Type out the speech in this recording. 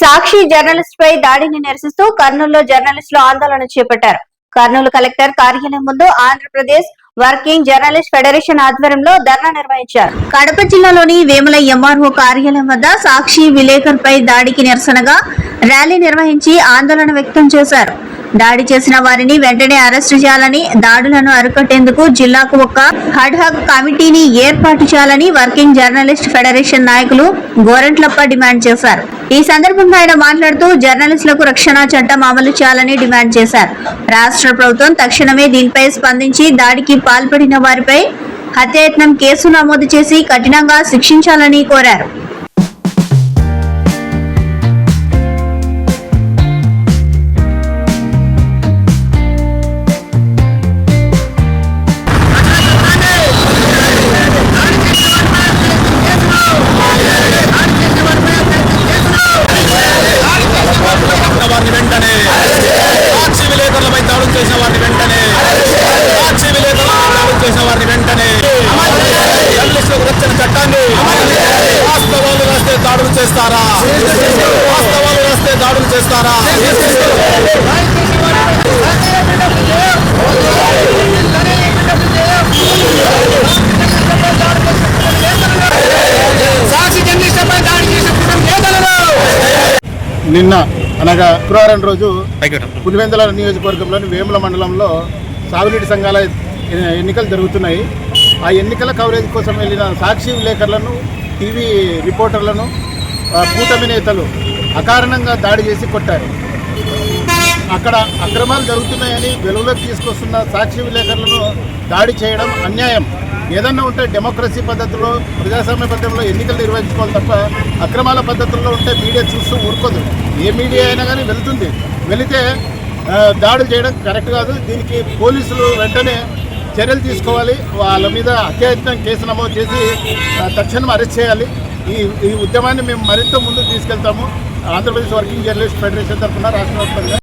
సాక్షి journalist పై దాడిని నిరసిస్తూ కర్నూలులో జర్నలిస్టులు ఆందోళన చేపట్టారు. కర్నూలు కలెక్టర్ కార్యాలయం ముందు ఆంధ్రప్రదేశ్ వర్కింగ్ జర్నలిస్ట్ ఫెడరేషన్ ఆధ్వర్యంలో ధర్నా నిర్వహించారు. కడప జిల్లాలోని వేముల ఎంఆర్ఓ కార్యాలయం వద్ద సాక్షి విలేకర్పై దాడికి నిరసనగా ర్యాలీ నిర్వహించి ఆందోళన వ్యక్తం చేశారు. దాడి చేసిన వారిని వెంటనే అరెస్టు చేయాలని దాడులను అరికట్టేందుకు జిల్లాకు ఒక హడ్హక్ కమిటీని ఏర్పాటు చేయాలని వర్కింగ్ జర్నలిస్ట్ ఫెడరేషన్ నాయకులు గోరంట్లప్ప డిమాండ్ చేశారు. ఈ సందర్భంగా ఆయన మాట్లాడుతూ జర్నలిస్టులకు రక్షణ చట్టం అమలు చేయాలని డిమాండ్ చేశారు. రాష్ట్ర ప్రభుత్వం తక్షణమే దీనిపై స్పందించి దాడికి పాల్పడిన వారిపై హత్యాయత్నం కేసు నమోదు చేసి కఠినంగా శిక్షించాలని కోరారు. వారిని వెంటనే. సాక్షి విలేకరులపై దాడులు చేసిన వారిని వెంటనే. సాక్షి విలేకరులపై దాడులు చేసిన వారిని వెంటనే. జర్నలిస్టులకు రక్షణ చట్టాన్ని వాస్తవాలు రాస్తే దాడులు చేస్తారా? వాస్తవాలు రాస్తే దాడులు చేస్తారా? నిన్న అనగా శుక్రవారం రోజు పులివెందుల నియోజకవర్గంలోని వేముల మండలంలో సాగునీటి సంఘాల ఎన్నికలు జరుగుతున్నాయి. ఆ ఎన్నికల కవరేజ్ కోసం వెళ్ళిన సాక్షి విలేకరులను టీవీ రిపోర్టర్లను కూటమి నేతలు అకారణంగా దాడి చేసి కొట్టారు. అక్కడ అక్రమాలు జరుగుతున్నాయని వెలుగులోకి తీసుకొస్తున్న సాక్షి విలేకరులను దాడి చేయడం అన్యాయం. ఏదన్నా ఉంటే డెమోక్రసీ పద్ధతిలో ప్రజాస్వామ్య పద్ధతిలో ఎన్నికలు నిర్వహించుకోవాలి తప్ప అక్రమాల పద్ధతుల్లో ఉంటే మీడియా చూస్తూ ఊరుకోదు. ఏ మీడియా అయినా కానీ వెళ్తుంది. వెళితే దాడులు చేయడం కరెక్ట్ కాదు. దీనికి పోలీసులు వెంటనే చర్యలు తీసుకోవాలి. వాళ్ళ మీద హత్యాయత్నం కేసు నమోదు చేసి తక్షణం అరెస్ట్ చేయాలి. ఈ ఈ ఉద్యమాన్ని మేము మరింత ముందుకు తీసుకెళ్తాము. ఆంధ్రప్రదేశ్ వర్కింగ్ జర్నలిస్ట్ ఫెడరేషన్ తరఫున రాష్ట్ర